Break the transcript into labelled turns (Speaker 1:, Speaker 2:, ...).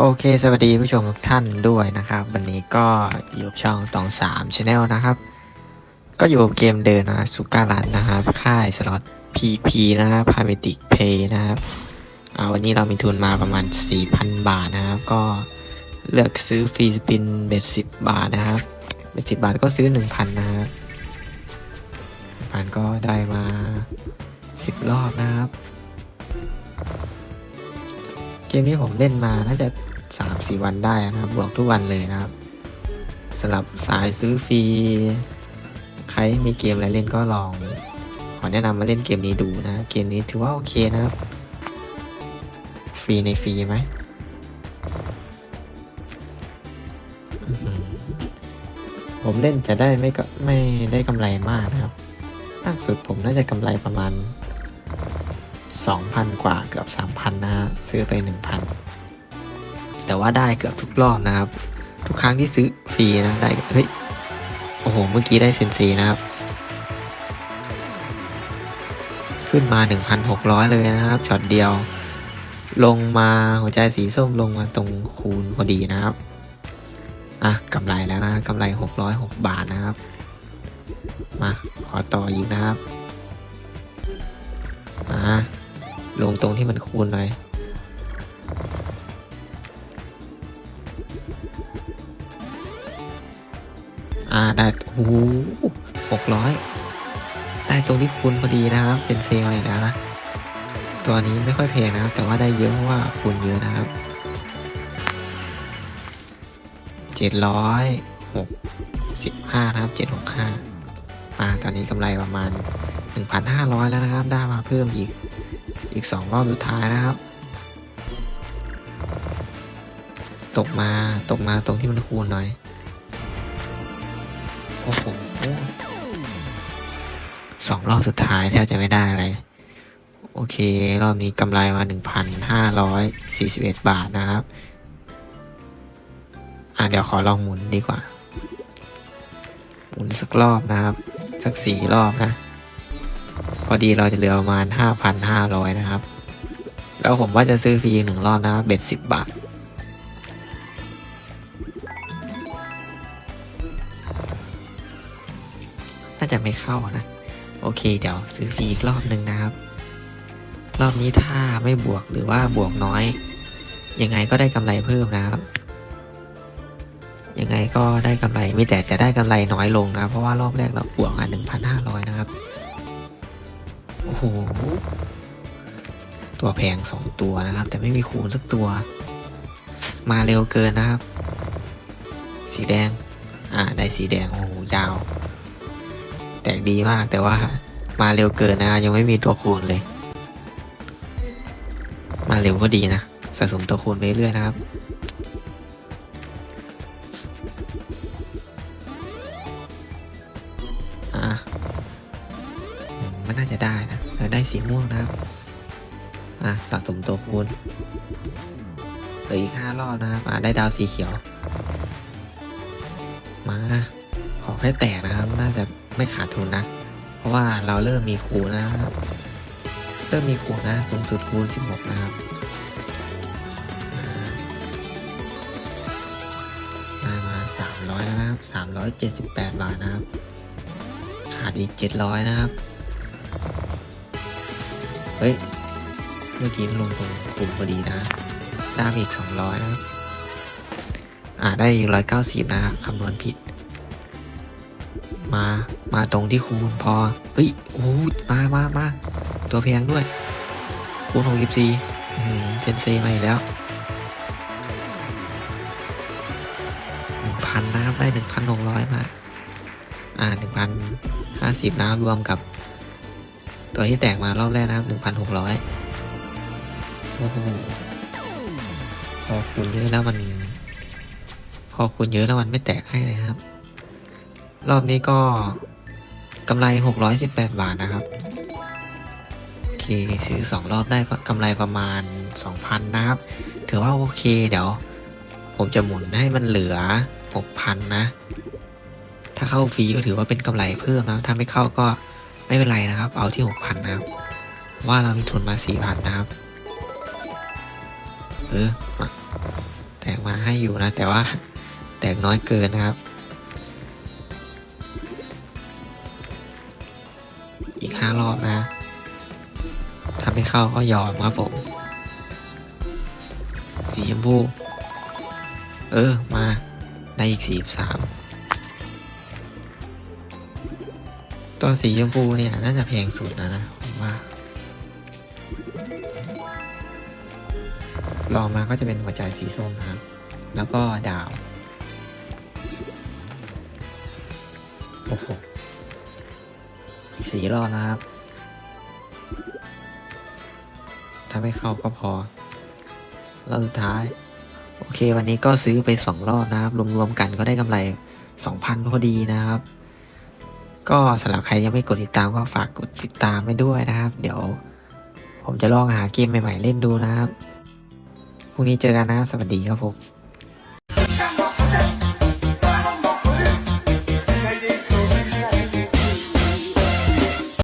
Speaker 1: โอเค สวัสดีผู้ชมทุกท่านด้วยนะครับ วันนี้ก็อยู่ช่องตองสามชาแนลนะครับ ก็อยู่กับเกมเดินนะสุการันนะครับ ค่ายสล็อต PP นะครับพาเมติกเพย์นะครับอ่าวันนี้เรามีทุนมาประมาณ 4,000 บาทนะครับ ก็เลือกซื้อฟรีสปินเบ็ดสิบบาทนะครับเบ็ดสิบบาทก็ซื้อ 1,000 นะครับพันก็ได้มา 10 รอบนะครับ มนี้ผมเล่นมาน่าจะสามสี่วันได้นะครับ บวกทุกวันเลยนะครับสำหรับสายซื้อฟรี ใครมีเกมอะไรเล่นก็ลอง ขอแนะนำมาเล่นเกมนี้ดูนะ เกมนี้ถือว่าโอเคนะครับ ฟรีในฟรีไหม ผมเล่นจะได้ไม่ก็ไม่ได้กำไรมากนะครับมากสุดผมน่าจะกำไรประมาณ 2,000 กว่าเกือบ 3,000 นะฮะซื้อไป 1,000 แต่ว่าได้เกือบทุกรอบนะครับ ทุกครั้งที่ซื้อฟรีนะได้เฮ้ยโอ้โห เมื่อกี้ได้เซนซีนะครับ ขึ้นมา 1,600 เลยนะครับช็อตเดียว ลงมาหัวใจสีส้มลงมาตรงคูณพอดีนะครับอะกำไรแล้วนะกำไร 606 บาทนะครับ มาขอต่ออีกนะครับ ลงตรงที่มันคูณหน่อยอ่าได้โอ้โหหกร้อยได้ตรงที่คูณพอดีนะครับเซนเซมาอีกแล้วนะตัวนี้ไม่ค่อยแพงนะครับ แต่ว่าได้เยอะเพราะว่าคูณเยอะนะครับเจ็ดร้อยหกสิบห้านะครับเจ็ดหกห้ามาตอนนี้กำไรประมาณ หนึ่งพันห้าร้อยแล้วนะครับ ได้มาเพิ่มอีก อีกสองรอบสุดท้ายนะครับ ตกมาตกมาตรงที่มันคูณหน่อย โอ้โหสองรอบสุดท้ายแทบจะไม่ได้อะไร โอเค รอบนี้กำไรมา 1,541 บาทนะครับ อะเดี๋ยวขอลองหมุนดีกว่าหมุนสักรอบนะครับ สักสี่รอบนะ พอดีเราจะเหลือประมาณ 5,500 นะครับ แล้วผมว่าจะซื้อฟรีอีกหนึ่งรอบนะครับเบ็ดสิบาท น่าจะไม่เข้านะ โอเค เดี๋ยวซื้อฟรีอีกรอบหนึ่งนะครับ รอบนี้ถ้าไม่บวกหรือว่าบวกน้อย ยังไงก็ได้กำไรเพิ่มนะครับยังไงก็ได้กำไรมีแต่จะได้กำไรน้อยลงนะ เพราะว่ารอบแรกเราบวกอะ1,500นะครับ โอ้โห ตัวแพงสองตัวนะครับ แต่ไม่มีคูณสักตัว มาเร็วเกินนะครับ สีแดง อ่า ได้สีแดง โอ้โห ยาว แตกดีมาก แต่ว่ามาเร็วเกินนะ ยังไม่มีตัวคูณเลย มาเร็วก็ดีนะ สะสมตัวคูณไปเรื่อยนะครับ อืมมันน่าจะได้นะเออได้สีม่วงนะครับ อะสะสมตัวคูณเหลืออีกห้ารอบนะครับ อะได้ดาวสีเขียว มา ขอแค่แตกนะครับ น่าจะไม่ขาดทุนนะ เพราะว่าเราเริ่มมีคูณนะครับ เริ่มมีคูณนะ สูงสุดคูณ16นะครับอ่าได้มา300แล้วนะครับ378บาทนะครับ ขาดอีก700นะครับ เฮ้ย เมื่อกี้ลงตรงกลุ่มพอดีนะได้อีก 200 นะครับ อ่าได้อีก 190 นะคำนวณผิด มา มาตรงที่คูณพอ เฮ้ย โอ้มามามาตัวแพงด้วย คูณ64อืมเซนเซมาอีกแล้ว1,000นะครับได้ 1,600 มา อ่า1,050นะครับรวมกับ ตัวที่แตกมารอบแรกนะครับ1,600โอ้โหพอคูณเยอะแล้วมัน พอคูณเยอะแล้วมันไม่แตกให้เลยครับ รอบนี้ก็กำไร618บาทนะครับโอเคซื้อสองรอบได้กำไรประมาณ2,000นะครับ ถือว่าโอเคเดี๋ยว ผมจะหมุนให้มันเหลือ6,000นะ ถ้าเข้าฟรีก็ถือว่าเป็นกำไรเพิ่มนะถ้าไม่เข้าก็ ไม่เป็นไรนะครับ เอาที่6,000นะครับว่าเรามีทุนมา4,000นะครับ เออมาตกมาให้อยู่นะ แต่ว่าแตกน้อยเกินนะครับ อีกห้ารอบนะถ้าไม่เข้าก็ยอมครับผมสีชมพูเออ มา ได้อีกสี่สาม ตัวสีชมพูเนี่ย น่าจะแพงสุดนะนะผมว่าลองมาก็จะเป็นหัวใจสีส้มนะครับ แล้วก็ดาว โอ้โหอีกสีรอบนะครับ ถ้าไม่เข้าก็พอรอบสุดท้าย โอเค วันนี้ก็ซื้อไปสองรอบนะครับ รวมๆกันก็ได้กำไรสองพันพอดีนะครับ ก็สำหรับใครยังไม่กดติดตามก็ฝากกดติดตามไปด้วยนะครับ เดี๋ยว ผมจะลองหาเกมใหม่ๆเล่นดูนะครับ พรุ่งนี้เจอกันนะครับ สวัสดีครับผม